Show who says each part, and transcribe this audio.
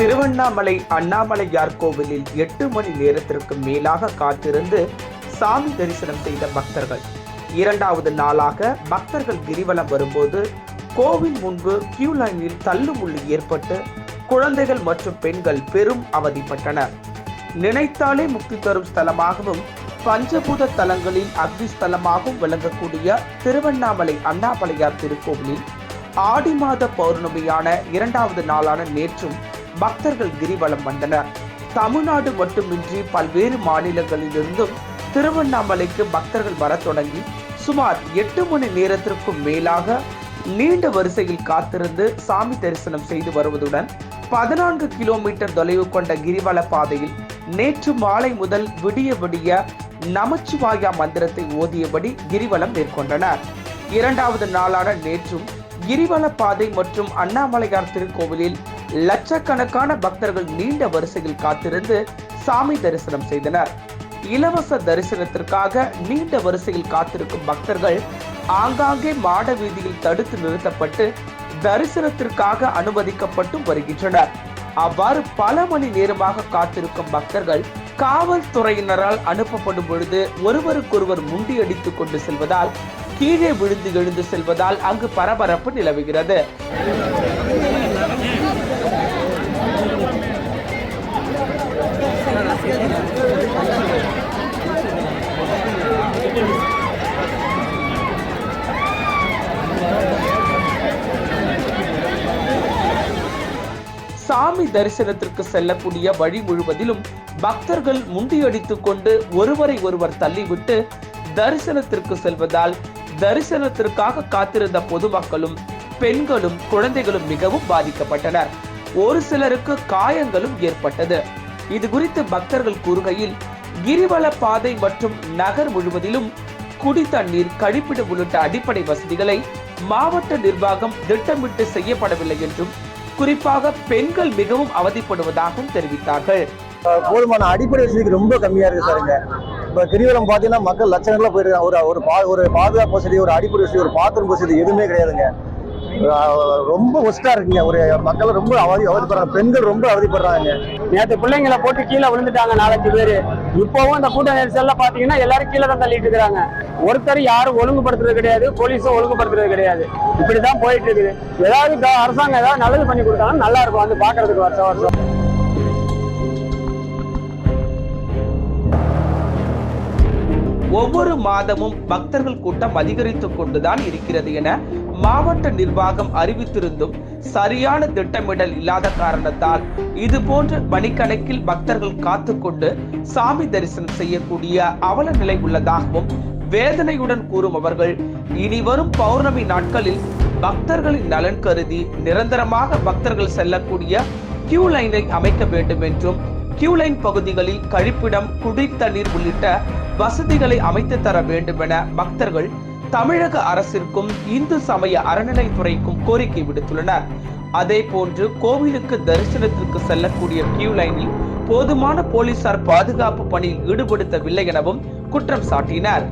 Speaker 1: திருவண்ணாமலை அண்ணாமலையார் கோவிலில் எட்டு மணி நேரத்திற்கு மேலாக காத்திருந்து சாமி தரிசனம் செய்த பக்தர்கள். இரண்டாவது நாளாக பக்தர்கள் கிரிவலம் வரும்போது கோவில் முன்பு கியூ லைனில் தள்ளுமுள்ளு ஏற்பட்டு குழந்தைகள் மற்றும் பெண்கள் பெரும் அவதிப்பட்டனர். நினைத்தாலே முக்தி தரும் ஸ்தலமாகவும் பஞ்சபூத தலங்களில் அக்னி ஸ்தலமாகவும் விளங்கக்கூடிய திருவண்ணாமலை அண்ணாமலையார் திருக்கோவிலில் ஆடி மாத பௌர்ணமியான இரண்டாவது நாளான நேற்றும் பக்தர்கள் கிரிவலம் வந்தனர் தமிழ்நாடு மட்டுமின்றி பல்வேறு மாநிலங்களிலிருந்தும் திருவண்ணாமலைக்கு பக்தர்கள் வர தொடங்கி சுமார் எட்டு மணி நேரத்திற்கும் மேலாக நீண்ட வரிசையில் காத்திருந்து சாமி தரிசனம் செய்து வருவதுடன் பதினான்கு கிலோமீட்டர் தொலைவு கொண்ட கிரிவல பாதையில் நேற்று மாலை முதல் விடிய விடிய நமச்சிவாயா மந்திரத்தை ஓதியபடி கிரிவலம் மேற்கொண்டனர். இரண்டாவது நாளான நேற்றும் கிரிவல பாதை மற்றும் அண்ணாமலையார் திருக்கோவிலில் லட்சக்கணக்கான பக்தர்கள் நீண்ட வரிசையில் காத்திருந்து சாமி தரிசனம் செய்தனர். இலவச தரிசனத்திற்காக நீண்ட வரிசையில் காத்திருக்கும் பக்தர்கள் ஆங்காங்கே மாட வீதியில் தடுத்து நிறுத்தப்பட்டு தரிசனத்திற்காக அனுமதிக்கப்பட்டு வருகின்றனர். அவ்வாறு பல மணி நேரமாக காத்திருக்கும் பக்தர்கள் காவல்துறையினரால் அனுப்பப்படும் பொழுது ஒருவருக்கொருவர் முண்டியடித்துக் கொண்டு செல்வதால் கீழே விழுந்து எழுந்து செல்வதால் அங்கு பரபரப்பு நிலவுகிறது. சாமி தரிசனத்திற்கு செல்லக்கூடிய வழி முழுவதிலும் பக்தர்கள் முண்டியடித்து கொண்டு ஒருவரை ஒருவர் தள்ளிவிட்டு தரிசனத்திற்கு செல்வதால் தரிசனத்திற்காக காத்திருந்த பொதுமக்களும் பெண்களும் குழந்தைகளும் மிகவும் பாதிக்கப்பட்டனர். ஒரு சிலருக்கு காயங்களும் ஏற்பட்டது. இது குறித்து பக்தர்கள் கூறுகையில் கிரிவல பாதை மற்றும் நகர் முழுவதிலும் குடி தண்ணீர் கழிப்பிடம் உள்ளிட்ட அடிப்படை வசதிகளை மாவட்ட நிர்வாகம் திட்டமிட்டு செய்யப்படவில்லை என்றும் குறிப்பாக பெண்கள் மிகவும் அவதிப்படுவதாகவும் தெரிவித்தார்கள்.
Speaker 2: போதுமான அடிப்படை வசதிக்கு ரொம்ப கம்மியா இருக்கு சாருங்க இப்போ கிரிவலம் பார்த்தீங்கன்னா மக்கள் லட்சக்கணக்கில் போயிருக்காங்க. ஒரு ஒரு பா ஒரு பாதுகாப்பு வசதி ஒரு அடிப்படை வசதி ஒரு பாத்ரூம் வசதி எதுவுமே கிடையாதுங்க. ரொம்ப ஒஸ்டா இருக்குங்க. ஒரு மக்கள் ரொம்ப அவதி அவதிப்படுறாங்க. பெண்கள் ரொம்ப அவதிப்படுறாங்க.
Speaker 3: நேற்று பிள்ளைங்களை போட்டு கீழே விழுந்துட்டாங்க நாலஞ்சு பேர். இப்போவும் இந்த கூட்ட நெரிசல்ல பாத்தீங்கன்னா எல்லாரும் கீழே தான் தள்ளிட்டு இருக்கிறாங்க. ஒருத்தர் யாரும் ஒழுங்குபடுத்துறது கிடையாது போலீஸும் ஒழுங்குபடுத்துறது கிடையாது. இப்படிதான் போயிட்டு இருக்குது ஏதாவது அரசாங்கம் ஏதாவது நல்லது பண்ணி கொடுத்தாலும் நல்லா இருக்கும். வந்து பாக்குறதுக்கு வருஷம் வருஷம்.
Speaker 1: ஒவ்வொரு மாதமும் பக்தர்கள் கூட்டம் அதிகரித்துக் கொண்டுதான் இருக்கிறது என மாவட்ட நிர்வாகம் அறிவித்திருந்தும் சரியான திட்டமிடல் இல்லாத காரணத்தால் இது போன்ற மணிக்கணக்கில் பக்தர்கள் காத்துக்கொண்டு சாமி தரிசனம் செய்யக்கூடிய அவல நிலை உள்ளதாகவும் வேதனையுடன் கூறும் அவர்கள் இனி வரும் பௌர்ணமி நாட்களில் பக்தர்களின் நலன் கருதி நிரந்தரமாக பக்தர்கள் செல்லக்கூடிய கியூ லைனை அமைக்க வேண்டும் என்றும் கியூ லைன் பகுதிகளில் கழிப்பிடம் குடித்தண்ணீர் உள்ளிட்ட வசதிகளை அமைத்து தர வேண்டும் என பக்தர்கள் தமிழக அரசிற்கும் இந்து சமய அறநிலைத்துறைக்கும் கோரிக்கை விடுத்துள்ளனர். அதே போன்று கோவிலுக்கு தரிசனத்திற்கு செல்லக்கூடிய கியூ லைனில் போதுமான போலீசார் பாதுகாப்பு பணியில் ஈடுபடுத்தவில்லை எனவும் குற்றம் சாட்டினர்.